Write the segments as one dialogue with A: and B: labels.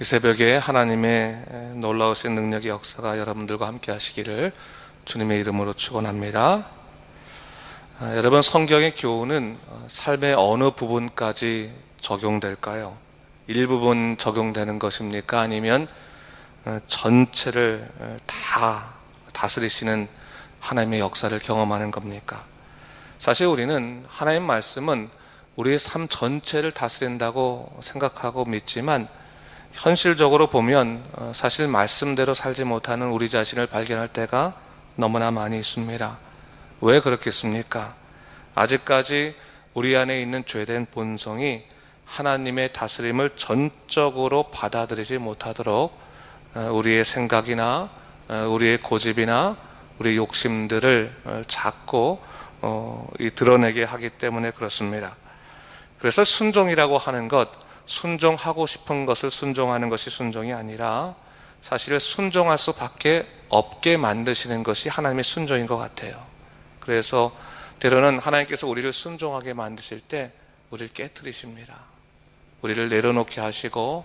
A: 이 새벽에 하나님의 놀라우신 능력의 역사가 여러분들과 함께 하시기를 주님의 이름으로 축원합니다. 아, 여러분 성경의 교훈은 어, 삶의 어느 부분까지 적용될까요? 일부분 적용되는 것입니까? 아니면 어, 전체를 어, 다 다스리시는 하나님의 역사를 경험하는 겁니까? 사실 우리는 하나님 말씀은 우리의 삶 전체를 다스린다고 생각하고 믿지만 현실적으로 보면 어, 사실 말씀대로 살지 못하는 우리 자신을 발견할 때가 너무나 많이 있습니다. 왜 그렇겠습니까? 아직까지 우리 안에 있는 죄된 본성이 하나님의 다스림을 전적으로 받아들이지 못하도록 어, 우리의 생각이나 어, 우리의 고집이나 우리의 욕심들을 어, 자꾸 드러내게 하기 때문에 그렇습니다. 그래서 순종이라고 하는 것, 순종하고 싶은 것을 순종하는 것이 순종이 아니라 사실 순종할 수밖에 없게 만드시는 것이 하나님의 순종인 것 같아요. 그래서 때로는 하나님께서 우리를 순종하게 만드실 때 우리를 깨뜨리십니다. 우리를 내려놓게 하시고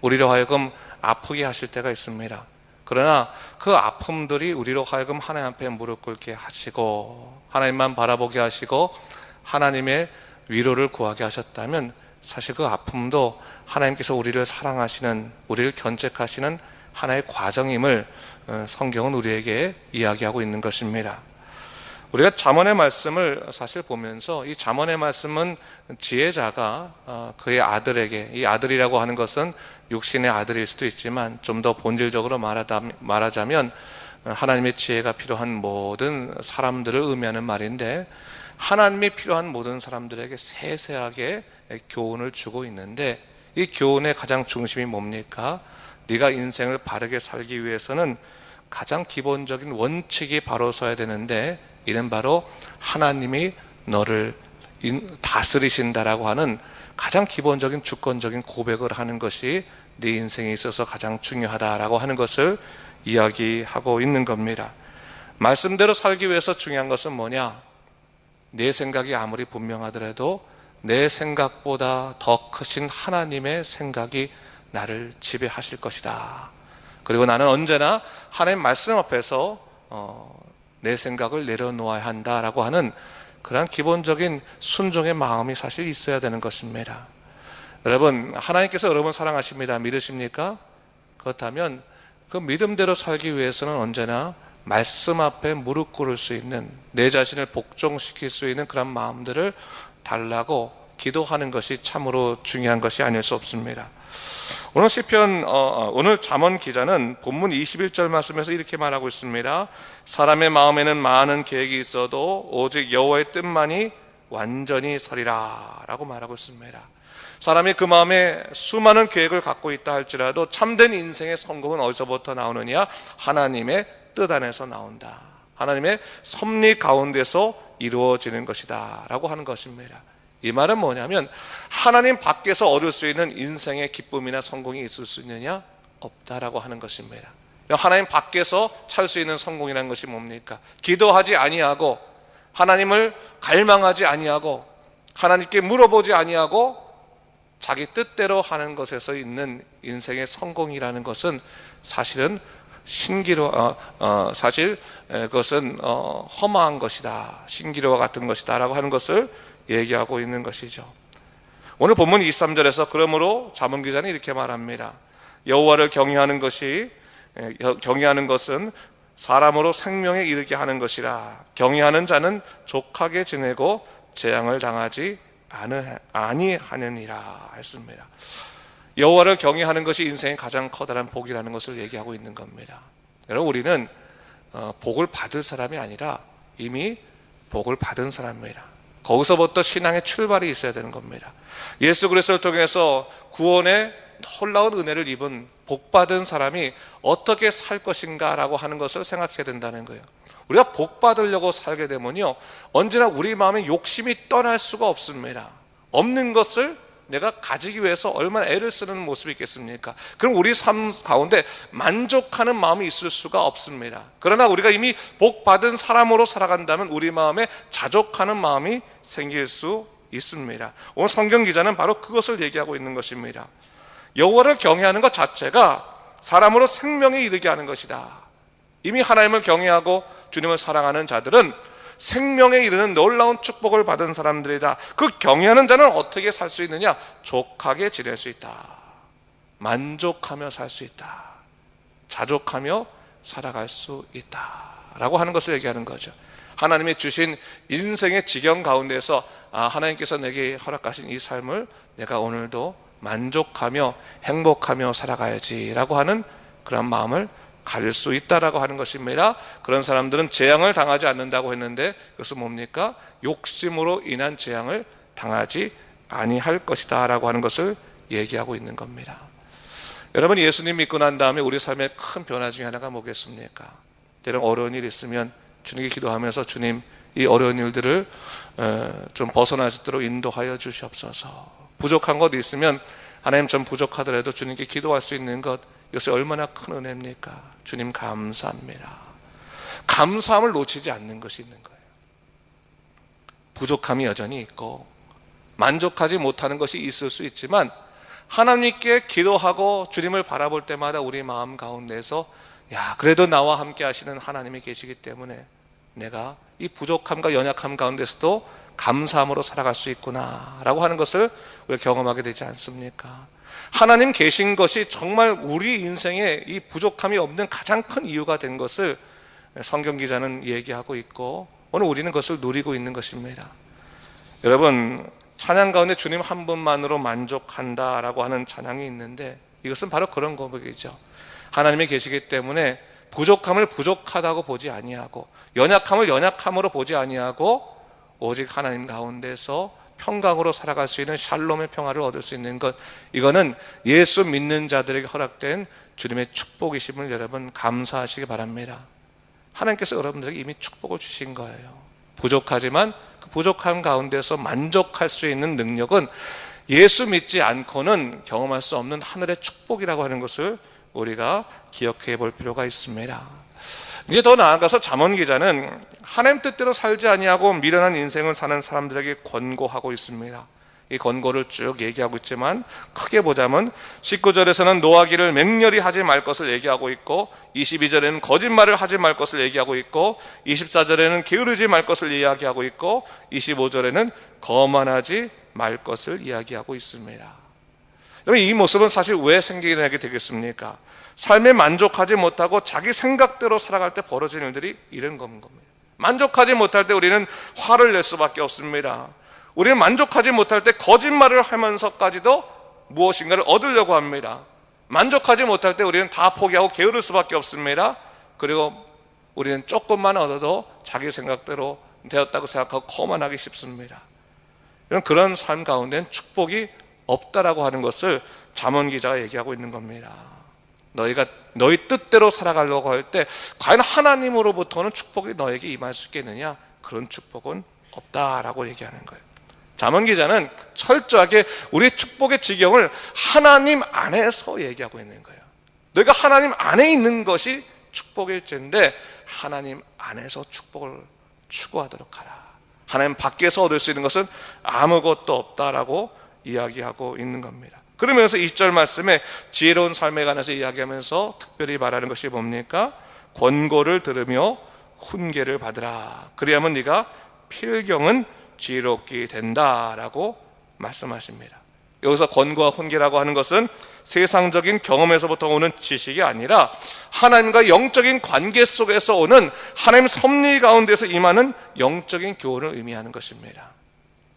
A: 우리로 하여금 아프게 하실 때가 있습니다. 그러나 그 아픔들이 우리로 하여금 하나님 앞에 무릎 꿇게 하시고 하나님만 바라보게 하시고 하나님의 위로를 구하게 하셨다면 사실 그 아픔도 하나님께서 우리를 사랑하시는 우리를 견책하시는 하나의 과정임을 어, 성경은 우리에게 이야기하고 있는 것입니다. 우리가 잠언의 말씀을 사실 보면서 이 잠언의 말씀은 지혜자가 어, 그의 아들에게 이 아들이라고 하는 것은 육신의 아들일 수도 있지만 좀 더 본질적으로 말하다, 말하자면 어, 하나님의 지혜가 필요한 모든 사람들을 의미하는 말인데 하나님이 필요한 모든 사람들에게 세세하게 교훈을 주고 있는데 이 교훈의 가장 중심이 뭡니까? 네가 인생을 바르게 살기 위해서는 가장 기본적인 원칙이 바로 서야 되는데 이는 바로 하나님이 너를 다스리신다라고 하는 가장 기본적인 주권적인 고백을 하는 것이 네 인생에 있어서 가장 중요하다라고 하는 것을 이야기하고 있는 겁니다. 말씀대로 살기 위해서 중요한 것은 뭐냐? 내 생각이 아무리 분명하더라도 내 생각보다 더 크신 하나님의 생각이 나를 지배하실 것이다. 그리고 나는 언제나 하나님 말씀 앞에서 어, 내 생각을 내려놓아야 한다라고 하는 그런 기본적인 순종의 마음이 사실 있어야 되는 것입니다. 여러분, 하나님께서 여러분 사랑하십니다. 믿으십니까? 그렇다면 그 믿음대로 살기 위해서는 언제나 말씀 앞에 무릎 꿇을 수 있는 내 자신을 복종시킬 수 있는 그런 마음들을 달라고 기도하는 것이 참으로 중요한 것이 아닐 수 없습니다. 오늘 시편 어, 어, 오늘 잠언 기자는 본문 21절 말씀에서 이렇게 말하고 있습니다. 사람의 마음에는 많은 계획이 있어도 오직 여호와의 뜻만이 완전히 서리라라고 말하고 있습니다. 사람이 그 마음에 수많은 계획을 갖고 있다 할지라도 참된 인생의 성공은 어디서부터 나오느냐? 하나님의 뜻 안에서 나온다. 하나님의 섭리 가운데서 이루어지는 것이다. 라고 하는 것입니다. 이 말은 뭐냐면 하나님 밖에서 얻을 수 있는 인생의 기쁨이나 성공이 있을 수 있느냐? 없다라고 하는 것입니다. 하나님 밖에서 찾을 수 있는 성공이라는 것이 뭡니까? 기도하지 아니하고 하나님을 갈망하지 아니하고 하나님께 물어보지 아니하고 자기 뜻대로 하는 것에서 있는 인생의 성공이라는 것은 사실은 신기로 어, 어, 사실 그것은 어, 허망한 것이다 신기로와 같은 것이다라고 하는 것을 얘기하고 있는 것이죠. 오늘 본문 2, 3절에서 그러므로 자문 기자는 이렇게 말합니다. 여호와를 경외하는 것이 경외하는 것은 사람으로 생명에 이르게 하는 것이라 경외하는 자는 족하게 지내고 재앙을 당하지 아니하느니라 했습니다. 여호와를 경외하는 것이 인생의 가장 커다란 복이라는 것을 얘기하고 있는 겁니다. 여러분 우리는 어, 복을 받을 사람이 아니라 이미 복을 받은 사람입니다. 거기서부터 신앙의 출발이 있어야 되는 겁니다. 예수 그리스도를 통해서 구원의 놀라운 은혜를 입은 복 받은 사람이 어떻게 살 것인가라고 하는 것을 생각해야 된다는 거예요. 우리가 복 받으려고 살게 되면요. 언제나 우리 마음에 욕심이 떠날 수가 없습니다. 없는 것을 내가 가지기 위해서 얼마나 애를 쓰는 모습이 있겠습니까? 그럼 우리 삶 가운데 만족하는 마음이 있을 수가 없습니다. 그러나 우리가 이미 복 받은 사람으로 살아간다면 우리 마음에 자족하는 마음이 생길 수 있습니다. 오늘 성경 기자는 바로 그것을 얘기하고 있는 것입니다. 여호와를 경외하는 것 자체가 사람으로 생명에 이르게 하는 것이다. 이미 하나님을 경외하고 주님을 사랑하는 자들은 생명에 이르는 놀라운 축복을 받은 사람들이다. 그 경외하는 자는 어떻게 살 수 있느냐? 족하게 지낼 수 있다. 만족하며 살 수 있다. 자족하며 살아갈 수 있다. 라고 하는 것을 얘기하는 거죠. 하나님이 주신 인생의 지경 가운데서 아, 하나님께서 내게 허락하신 이 삶을 내가 오늘도 만족하며 행복하며 살아가야지라고 하는 그런 마음을 가질 수 있다라고 하는 것입니다. 그런 사람들은 재앙을 당하지 않는다고 했는데 그것은 뭡니까? 욕심으로 인한 재앙을 당하지 아니할 것이다라고 하는 것을 얘기하고 있는 겁니다. 여러분 예수님 믿고 난 다음에 우리 삶의 큰 변화 중에 하나가 뭐겠습니까? 때론 어려운 일 있으면 주님께 기도하면서 주님 이 어려운 일들을 어, 좀 벗어날 수 있도록 인도하여 주시옵소서. 부족한 것 있으면 하나님 좀 부족하더라도 주님께 기도할 수 있는 것 이것이 얼마나 큰 은혜입니까? 주님 감사합니다. 감사함을 놓치지 않는 것이 있는 거예요. 부족함이 여전히 있고 만족하지 못하는 것이 있을 수 있지만 하나님께 기도하고 주님을 바라볼 때마다 우리 마음 가운데서 야 그래도 나와 함께 하시는 하나님이 계시기 때문에 내가 이 부족함과 연약함 가운데서도 감사함으로 살아갈 수 있구나라고 하는 것을 우리가 경험하게 되지 않습니까? 하나님 계신 것이 정말 우리 인생에 이 부족함이 없는 가장 큰 이유가 된 것을 성경 기자는 얘기하고 있고 오늘 우리는 그것을 누리고 있는 것입니다. 여러분 찬양 가운데 주님 한 분만으로 만족한다라고 하는 찬양이 있는데 이것은 바로 그런 고백이죠. 하나님이 계시기 때문에 부족함을 부족하다고 보지 아니하고 연약함을 연약함으로 보지 아니하고 오직 하나님 가운데서 평강으로 살아갈 수 있는 샬롬의 평화를 얻을 수 있는 것 이거는 예수 믿는 자들에게 허락된 주님의 축복이심을 여러분 감사하시기 바랍니다. 하나님께서 여러분들에게 이미 축복을 주신 거예요. 부족하지만 그 부족함 가운데서 만족할 수 있는 능력은 예수 믿지 않고는 경험할 수 없는 하늘의 축복이라고 하는 것을 우리가 기억해 볼 필요가 있습니다. 이제 더 나아가서 잠언 기자는 하나님 뜻대로 살지 아니하고 미련한 인생을 사는 사람들에게 권고하고 있습니다. 이 권고를 쭉 얘기하고 있지만 크게 보자면 19절에서는 노하기를 맹렬히 하지 말 것을 얘기하고 있고 22절에는 거짓말을 하지 말 것을 얘기하고 있고 24절에는 게으르지 말 것을 이야기하고 있고 25절에는 거만하지 말 것을 이야기하고 있습니다. 여러분 이 모습은 사실 왜 생기게 되겠습니까? 삶에 만족하지 못하고 자기 생각대로 살아갈 때 벌어지는 일들이 이런 겁니다. 만족하지 못할 때 우리는 화를 낼 수밖에 없습니다. 우리는 만족하지 못할 때 거짓말을 하면서까지도 무엇인가를 얻으려고 합니다. 만족하지 못할 때 우리는 다 포기하고 게으를 수밖에 없습니다. 그리고 우리는 조금만 얻어도 자기 생각대로 되었다고 생각하고 거만하기 쉽습니다. 이런 그런 삶 가운데는 축복이 없다라고 하는 것을 잠언 기자가 얘기하고 있는 겁니다. 너희가 너희 뜻대로 살아가려고 할 때 과연 하나님으로부터는 축복이 너에게 임할 수 있겠느냐? 그런 축복은 없다라고 얘기하는 거예요. 잠언 기자는 철저하게 우리 축복의 지경을 하나님 안에서 얘기하고 있는 거예요. 너희가 하나님 안에 있는 것이 축복일진데 하나님 안에서 축복을 추구하도록 하라. 하나님 밖에서 얻을 수 있는 것은 아무것도 없다라고 이야기하고 있는 겁니다. 그러면서 2절 말씀에 지혜로운 삶에 관해서 이야기하면서 특별히 말하는 것이 뭡니까? 권고를 들으며 훈계를 받으라. 그리하면 네가 필경은 지혜롭게 된다라고 말씀하십니다. 여기서 권고와 훈계라고 하는 것은 세상적인 경험에서부터 오는 지식이 아니라 하나님과 영적인 관계 속에서 오는 하나님 섭리 가운데서 임하는 영적인 교훈을 의미하는 것입니다.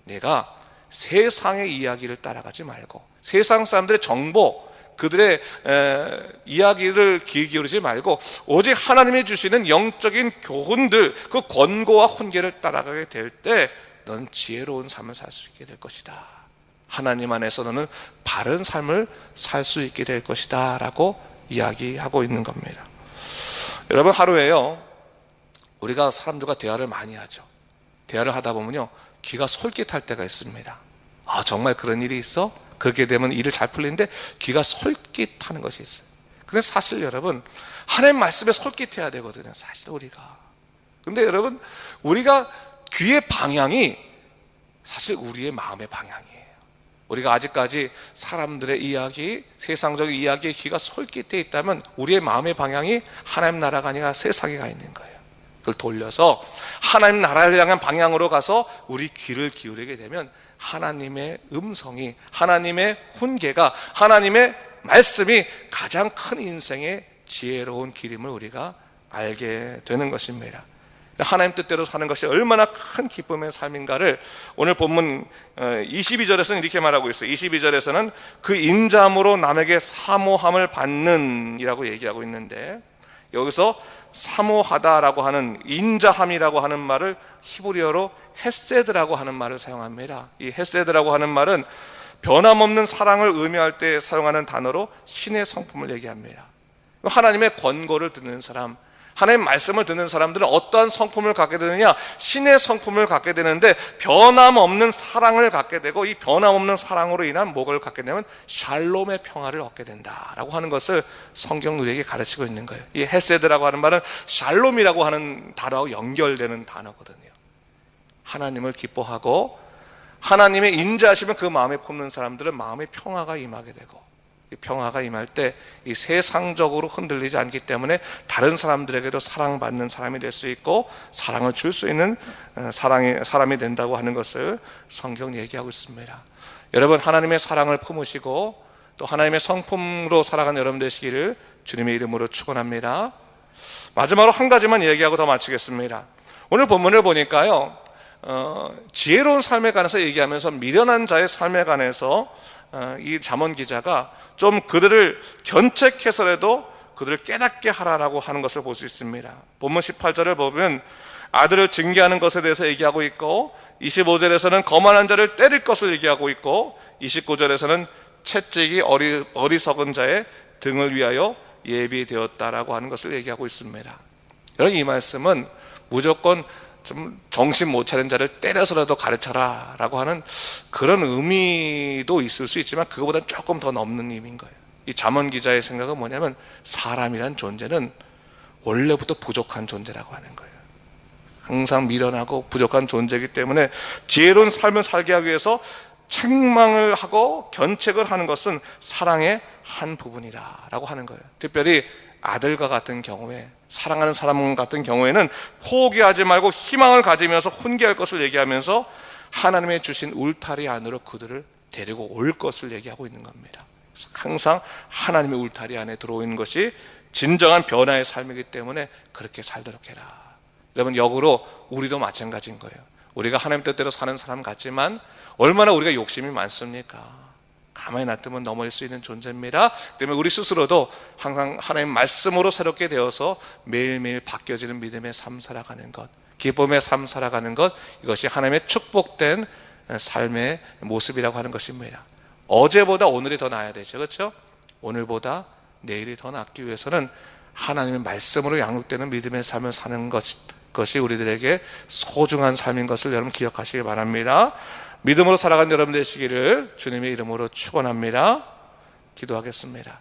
A: 내가 세상의 이야기를 따라가지 말고 세상 사람들의 정보 그들의 에, 이야기를 귀 기울이지 말고 오직 하나님이 주시는 영적인 교훈들 그 권고와 훈계를 따라가게 될 때 넌 지혜로운 삶을 살 수 있게 될 것이다. 하나님 안에서 너는 바른 삶을 살 수 있게 될 것이다 라고 이야기하고 있는 겁니다. 여러분 하루에요 우리가 사람들과 대화를 많이 하죠. 대화를 하다 보면요 귀가 솔깃할 때가 있습니다. 아 정말 그런 일이 있어? 그렇게 되면 일을 잘 풀리는데 귀가 솔깃하는 것이 있어요. 근데 사실 여러분 하나님 말씀에 솔깃해야 되거든요. 사실 우리가. 근데 여러분 우리가 귀의 방향이 사실 우리의 마음의 방향이에요. 우리가 아직까지 사람들의 이야기, 세상적인 이야기에 귀가 솔깃해 있다면 우리의 마음의 방향이 하나님 나라가 아니라 세상에 가 있는 거예요. 그걸 돌려서 하나님 나라를 향한 방향으로 가서 우리 귀를 기울이게 되면 하나님의 음성이 하나님의 훈계가 하나님의 말씀이 가장 큰 인생의 지혜로운 길임을 우리가 알게 되는 것입니다. 하나님 뜻대로 사는 것이 얼마나 큰 기쁨의 삶인가를 오늘 본문 22절에서는 이렇게 말하고 있어요. 22절에서는 그 인자함으로 남에게 사모함을 받는이라고 얘기하고 있는데 여기서 사모하다라고 하는 인자함이라고 하는 말을 히브리어로 헤세드라고 하는 말을 사용합니다. 이 헤세드라고 하는 말은 변함없는 사랑을 의미할 때 사용하는 단어로 신의 성품을 얘기합니다. 하나님의 권고를 듣는 사람, 하나님 말씀을 듣는 사람들은 어떠한 성품을 갖게 되느냐? 신의 성품을 갖게 되는데 변함없는 사랑을 갖게 되고 이 변함없는 사랑으로 인한 목을 갖게 되면 샬롬의 평화를 얻게 된다라고 하는 것을 성경 우리에게 가르치고 있는 거예요. 이 헤세드라고 하는 말은 샬롬이라고 하는 단어와 연결되는 단어거든요. 하나님을 기뻐하고 하나님의 인자하시면 그 마음에 품는 사람들은 마음의 평화가 임하게 되고 이 평화가 임할 때 이 세상적으로 흔들리지 않기 때문에 다른 사람들에게도 사랑받는 사람이 될 수 있고 사랑을 줄 수 있는 어, 사랑의 사람이 된다고 하는 것을 성경 얘기하고 있습니다. 여러분 하나님의 사랑을 품으시고 또 하나님의 성품으로 살아가는 여러분 되시기를 주님의 이름으로 축원합니다. 마지막으로 한 가지만 얘기하고 더 마치겠습니다. 오늘 본문을 보니까요. 어, 지혜로운 삶에 관해서 얘기하면서 미련한 자의 삶에 관해서 어, 이 잠언 기자가 좀 그들을 견책해서라도 그들을 깨닫게 하라라고 하는 것을 볼 수 있습니다. 본문 18절을 보면 아들을 징계하는 것에 대해서 얘기하고 있고 25절에서는 거만한 자를 때릴 것을 얘기하고 있고 29절에서는 채찍이 어리, 어리석은 자의 등을 위하여 예비되었다라고 하는 것을 얘기하고 있습니다. 여러분 이 말씀은 무조건 좀 정신 못 차린 자를 때려서라도 가르쳐라 라고 하는 그런 의미도 있을 수 있지만 그거보다 조금 더 넘는 의미인 거예요. 이 잠언 기자의 생각은 뭐냐면 사람이란 존재는 원래부터 부족한 존재라고 하는 거예요. 항상 미련하고 부족한 존재이기 때문에 지혜로운 삶을 살게 하기 위해서 책망을 하고 견책을 하는 것은 사랑의 한 부분이다라고 하는 거예요. 특별히 아들과 같은 경우에 사랑하는 사람 같은 경우에는 포기하지 말고 희망을 가지면서 훈계할 것을 얘기하면서 하나님의 주신 울타리 안으로 그들을 데리고 올 것을 얘기하고 있는 겁니다. 항상 하나님의 울타리 안에 들어오는 것이 진정한 변화의 삶이기 때문에 그렇게 살도록 해라. 여러분 역으로 우리도 마찬가지인 거예요. 우리가 하나님 뜻대로 사는 사람 같지만 얼마나 우리가 욕심이 많습니까? 가만히 놔두면 넘어질 수 있는 존재입니다. 때문에 우리 스스로도 항상 하나님 말씀으로 새롭게 되어서 매일매일 바뀌어지는 믿음의 삶 살아가는 것, 기쁨의 삶 살아가는 것, 이것이 하나님의 축복된 삶의 모습이라고 하는 것입니다. 어제보다 오늘이 더 나아야 되죠. 그렇죠? 오늘보다 내일이 더 낫기 위해서는 하나님의 말씀으로 양육되는 믿음의 삶을 사는 것, 것이 우리들에게 소중한 삶인 것을 여러분 기억하시기 바랍니다. 믿음으로 살아가는 여러분 되시기를 주님의 이름으로 축원합니다. 기도하겠습니다.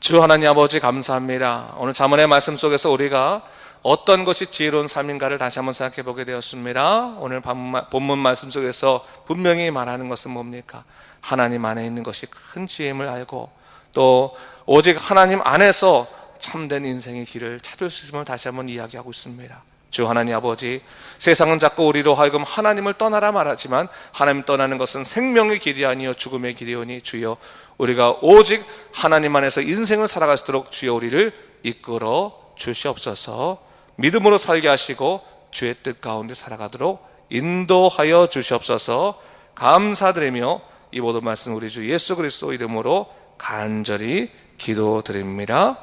A: 주 하나님 아버지 감사합니다. 오늘 자문의 말씀 속에서 우리가 어떤 것이 지혜로운 삶인가를 다시 한번 생각해 보게 되었습니다. 오늘 본문 말씀 속에서 분명히 말하는 것은 뭡니까? 하나님 안에 있는 것이 큰 지혜임을 알고 또 오직 하나님 안에서 참된 인생의 길을 찾을 수 있음을 다시 한번 이야기하고 있습니다. 주 하나님 아버지 세상은 자꾸 우리로 하여금 하나님을 떠나라 말하지만 하나님 떠나는 것은 생명의 길이 아니요 죽음의 길이오니 주여 우리가 오직 하나님 안에서 인생을 살아갈 수 있도록 주여 우리를 이끌어 주시옵소서 믿음으로 살게 하시고 주의 뜻 가운데 살아가도록 인도하여 주시옵소서 감사드리며 이 모든 말씀 우리 주 예수 그리스도 이름으로 간절히 기도드립니다.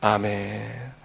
A: 아멘.